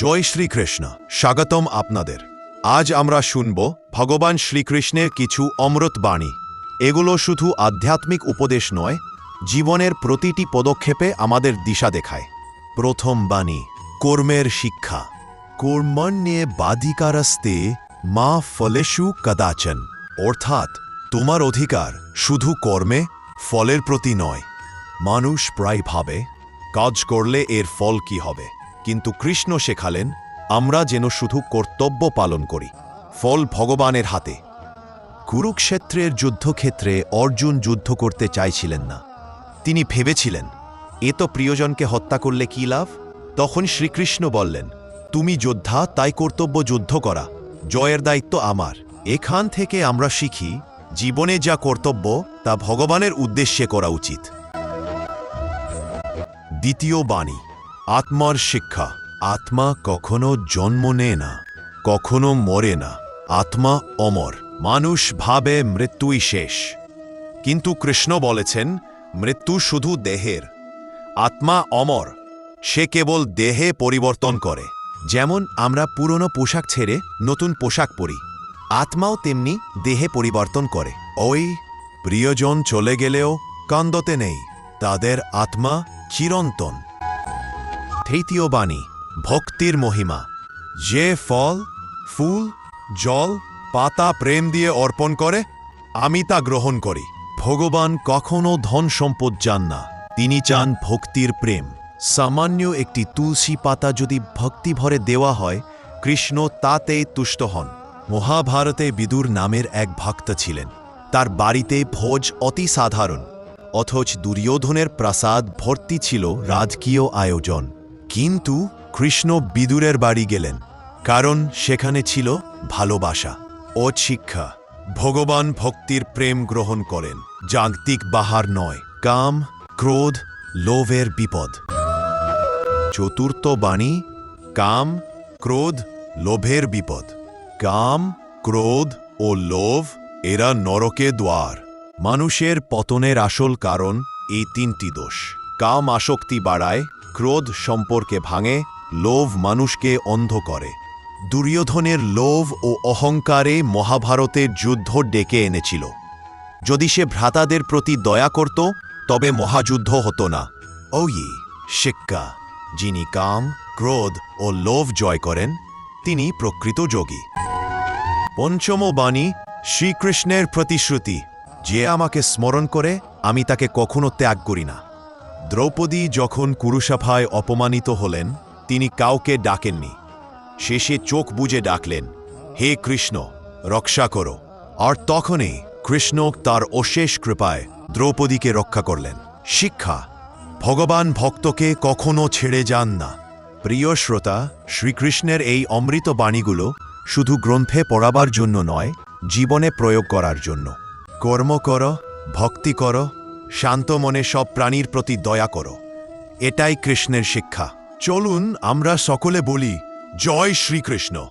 জয় শ্রীকৃষ্ণ। স্বাগতম আপনাদের। আজ আমরা শুনব ভগবান শ্রীকৃষ্ণের কিছু অমৃত বাণী। এগুলো শুধু আধ্যাত্মিক উপদেশ নয়, জীবনের প্রতিটি পদক্ষেপে আমাদের দিশা দেখায়। প্রথম বাণী, কর্মের শিক্ষা। কর্মণ্যে বাধিকারস্তে মা ফলেষু কদাচন। অর্থাৎ, তোমার অধিকার শুধু কর্মে, ফলের প্রতি নয়। মানুষ প্রায় ভাবে, কাজ করলে এর ফল কি হবে? কিন্তু কৃষ্ণ শেখালেন, আমরা যেন শুধু কর্তব্য পালন করি, ফল ভগবানের হাতে। কুরুক্ষেত্রের যুদ্ধক্ষেত্রে অর্জুন যুদ্ধ করতে চাইছিলেন না। তিনি ভেবেছিলেন, এ তো প্রিয়জনকে হত্যা করলে কি লাভ? তখন শ্রীকৃষ্ণ বললেন, তুমি যোদ্ধা, তাই কর্তব্য যুদ্ধ করা। জয়ের দায়িত্ব আমার। এখান থেকে আমরা শিখি, জীবনে যা কর্তব্য, তা ভগবানের উদ্দেশ্যে করা উচিত। দ্বিতীয় বাণী। আত্মার শিক্ষা। আত্মা কখনো জন্ম নেয় না, কখনো মরে না। আত্মা অমর। মানুষ ভাবে মৃত্যুই শেষ। কিন্তু কৃষ্ণ বলেছেন, মৃত্যু শুধু দেহের। আত্মা অমর। সে কেবল দেহে পরিবর্তন করে। যেমন আমরা পুরনো পোশাক ছেড়ে নতুন পোশাক পরি। আত্মাও তেমনি দেহে পরিবর্তন করে। ওই প্রিয়জন চলে গেলেও কান্দতে নেই। তাদের আত্মা চিরন্তন। তৃতীয় বাণী, ভক্তির মহিমা। যে ফল, ফুল, জল, পাতা প্রেম দিয়ে অর্পণ করে, আমি তা গ্রহণ করি। ভগবান কখনো ধন সম্পদ চান না। তিনি চান ভক্তির প্রেম। সামান্য একটি তুলসী পাতা যদি ভক্তি ভরে দেওয়া হয়, কৃষ্ণ তাতেই তুষ্ট হন। মহাভারতে বিদুর নামের এক ভক্ত ছিলেন। তার বাড়িতে ভোজ অতি সাধারণ। অথচ দুর্যোধনের প্রাসাদ ভর্তি ছিল রাজকীয় আয়োজন। কিন্তু কৃষ্ণ বিদুরের বাড়ি গেলেন, কারণ সেখানে ছিল ভালোবাসা ও শিক্ষা। ভগবান ভক্তির প্রেম গ্রহণ করেন জাগতিক বাহার নয়, কাম, ক্রোধ, লোভের বিপদ। চতুর্থ বাণী, কাম, ক্রোধ, লোভের বিপদ। কাম, ক্রোধ ও লোভ, এরা নরকে দ্বার মানুষের পতনের আসল কারণ এই তিনটি দোষ। কাম আসক্তি বাড়ায় ক্রোধ সম্পর্কে ভাঙে, লোভ মানুষকে অন্ধ করে। দুর্যোধনের লোভ ও অহংকারে মহাভারতের যুদ্ধ ডেকে এনেছিল। যদি সে ভ্রাতাদের প্রতি দয়া করত, তবে মহাযুদ্ধ হতো না। ওই শিক্ষা, যিনি কাম, ক্রোধ ও লোভ জয় করেন, তিনি প্রকৃত যোগী। পঞ্চম বাণী, শ্রীকৃষ্ণের প্রতিশ্রুতি, যে আমাকে স্মরণ করে, আমি তাকে কখনো ত্যাগ করি না। দ্রৌপদী যখন কুরুসভায় অপমানিত হলেন, তিনি কাউকে ডাকেননি। শেষে চোখ বুজে ডাকলেন, হে কৃষ্ণ, রক্ষা করো। আর তখনই কৃষ্ণ তার অশেষ কৃপায় দ্রৌপদীকে রক্ষা করলেন। শিক্ষা, ভগবান ভক্তকে কখনো ছেড়ে যান না। প্রিয় শ্রোতা, শ্রীকৃষ্ণের এই অমৃত বাণীগুলো শুধু গ্রন্থে পড়াবার জন্য নয়, জীবনে প্রয়োগ করার জন্য। কর্ম কর, ভক্তি করো শান্ত মনে সব প্রাণীর প্রতি দয়া করো। এটাই কৃষ্ণের শিক্ষা। চলুন আমরা সকলে বলি, জয় শ্রীকৃষ্ণ।